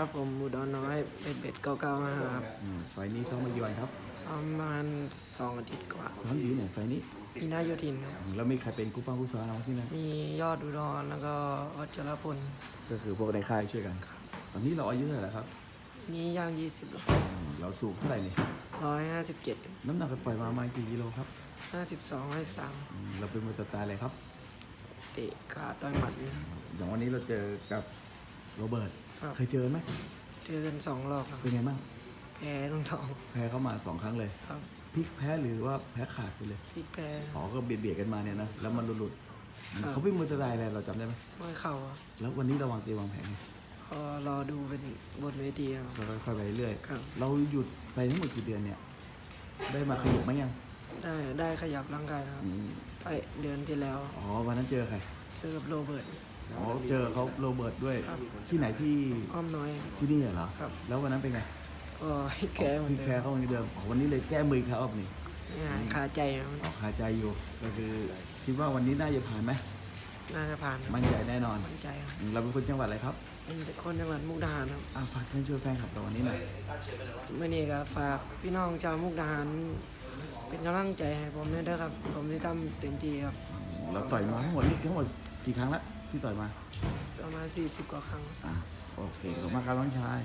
ครับ ผมอุดรน้อยเบ็ดเบ็ดเก้าเก้าห้าครับอืมไฟล์นี้ต้องมากี่วันครับซ้อมประมาณสองอาทิตย์กว่า ซ้อมอยู่ที่ไหนไฟล์นี้มีนาโยธินครับ แล้วมีใครเป็นกู้ป้ากู้ซ้อมเราที่นั่นมียอดอุดรแล้วก็วัชรพลก็คือพวกในค่ายช่วยกัน ตอนนี้เราอายุเท่าไหร่แล้วครับทีนี้ย่างยี่สิบอืมเราสูงเท่าไหร่เนี่ยร้อยห้าสิบเจ็ดน้ำหนักปล่อยมาประมาณกี่กิโลครับห้าสิบสองห้าสิบสามอืมเราเป็นมือสไตล์อะไรครับ เตะขาต่อยหมัดเนี่ยอย่างวันนี้เราเจอกับโรเบิร์ต ครับ เคยเจอไหมเจอกันสองรอบครับเป็นไงบ้างแพ้ทั้งสองแพ้เข้ามาสองครั้งเลยครับพลิกแพ้หรือว่าแพ้ขาดไปเลยพลิกแพ้ อ๋อก็เบียดเบียดกันมาเนี่ยนะแล้วมันหลุดๆครับเขาเป็นมือสไตล์อะไรเราจำได้ไหมเมื่อเข่าอะแล้ววันนี้เราวางเกมวางแผนไงก็รอดูเป็นบนเวทีครับ ก็ค่อยๆไปเรื่อยครับ เราหยุดไปทั้งหมดกี่เดือนเนี่ย ได้มาขยับไหมยังได้ได้ขยับร่างกายนะครับอืมไปเดือนที่แล้วอ๋อวันนั้นเจอใคร เจอกับโรเบิร์ต อ๋อเจอเขาโรเบิร์ตด้วยครับ ที่ไหนที่อ้อมน้อยที่นี่เหรอครับ แล้ววันนั้นเป็นไงก็ให้แก้เหมือนพี่เดิแพ้มเขาเหมือนเดิมอ๋อวันนี้เลยแก้มือเขาแบบนี้ไม่หายคาใจครับออกคาใจอยู่ ก็คือคิดว่าวันนี้น่าจะผ่านไหมน่าจะผ่านครับมั่นใจแน่นอน มั่นใจครับอืมเราเป็นคนจังหวัดอะไรครับเป็นคนจังหวัดมุกดาหารครับอะฝากเชิญชวนแฟนคลับเราวันนี้หน่อยเมื่อนี้ก็ฝากพี่น้องชาวมุกดาหารเป็นกำลังใจให้ผมด้วยนะครับ ผมจะทำเต็มที่ครับ เราต่อยมาทั้งหมดนี่ทั้งหมดกี่ครั้งละ ที่ต่อยมา ประมาณ 40 กว่าครั้ง อะโอเคขอบคุณมากครับน้องชาย